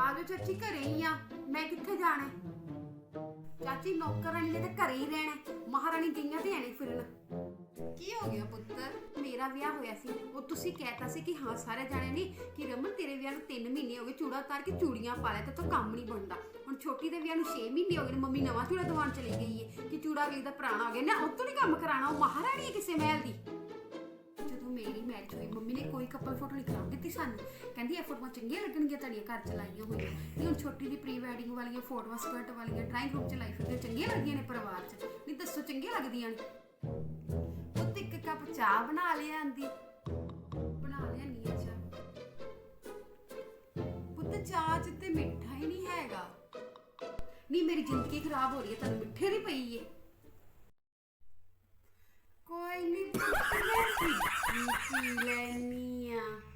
ਆਜੋ ਚਾਚੀ ਘਰੇ ਹੀ ਆ। ਮੈਂ ਕਿੱਥੇ ਜਾਣਾ? ਹੈ? ਚਾਚੀ ਨੌਕਰਾਨੀ ਨੇ ਤਾਂ ਘਰੇ ਹੀ ਰਹਿਣਾ। ਹੈ। ਮਹਾਰਾਣੀ ਗਈਆਂ ਤੇ ਐਣੇ ਫਿਰਨ। ਕੀ ਹੋ ਗਿਆ ਪੁੱਤਰ ਮੇਰਾ ਵਿਆਹ ਹੋਇਆ ਸੀ। ਉਹ ਤੁਸੀਂ ਕਹਿਤਾ ਸੀ ਕਿ ਹਾਂ, ਸਾਰੇ ਜਾਣੇ ਨੇ ਕਿ ਰਮਨ ਤੇਰੇ ਵਿਆਹ ਨੂੰ 3 ਮਹੀਨੇ ਹੋ ਗਏ, ਚੂੜਾ ਉਤਾਰ ਕੇ ਚੂੜੀਆਂ ਪਾ ਲੈ, ਤੇ ਤੋ ਕੰਮ ਨਹੀਂ ਬਣਦਾ। ਹੁਣ ਛੋਟੀ ਦੇ ਵਿਆਹ ਨੂੰ 6 ਮਹੀਨੇ ਹੋ ਗਏ ਨੇ ਮੰਮੀ ਨਵਾਂ ਚੂੜਾ ਦਵਾਉਣ ਚਲੀ ਗਈ ਏ। ਕਿ ਚੂੜਾ ਅਗਲੀ ਦਾ ਪੁਰਾਣਾ ਹੋ ਗਿਆ। ਨਾ ਉਹ ਤੋਂ ਨਹੀਂ ਕੰਮ ਕਰਾਣਾ ਉਹ ਮਹਾਰਾਣੀ ਹੈ ਕਿਸੇ ਮਹਿਲ ਦੀ। ਜਦੋਂ ਹੋਈ। ਮੰਮੀ ਨੇ ਕੋਈ ਕਪਲ ਫੋਟੋ ਨਹੀਂ ਦਿੱਤੀ ਸਾਨੂੰ। ਕਹਿੰਦੀ, ਇਹ ਫੋਟੋਆਂ ਚੰਗੀਆਂ ਲੱਗਣਗੀਆਂ ਤੁਹਾਡੀਆਂ ਘਰ ਚ ਲਾਈਆਂ ਹੋਈਆਂ। ਨਹੀਂ ਹੁਣ ਛੋਟੀ ਦੀ ਪ੍ਰੀ ਵੈਡਿੰਗ ਵਾਲੀਆਂ ਫੋਟੋਆਂ ਸਕਰਟ ਵਾਲੀਆਂ ਡਰਾਇੰਗ ਰੂਮ ਚ ਲਾਈ ਫਿਰਦੇ ਚੰਗੀਆਂ ਲੱਗਦੀਆਂ ਨੇ ਪਰਿਵਾਰ ਚ। ਨਹੀਂ, ਦੱਸੋ, ਚੰਗੀਆਂ ਲੱਗਦੀਆਂ ਨੇ? ਪੁੱਤ, ਇੱਕ ਕੱਪ ਚਾਹ ਬਣਾ ਲਿਆ ਬਣਾ ਲਿਆ ਨੀ ਚਾਹ। ਪੁੱਤ, ਚਾਹ ਚ ਤੇ ਮਿੱਠਾ ਹੀ ਨਹੀਂ ਹੈਗਾ। ਨਹੀਂ, ਮੇਰੀ ਜ਼ਿੰਦਗੀ ਖਰਾਬ ਹੋ ਰਹੀ ਹੈ ਤੈਨੂੰ ਮਿੱਠੇ ਦੀ ਪਈ ਏ। ਕੋਈ ਨਹੀਂ Filha minha.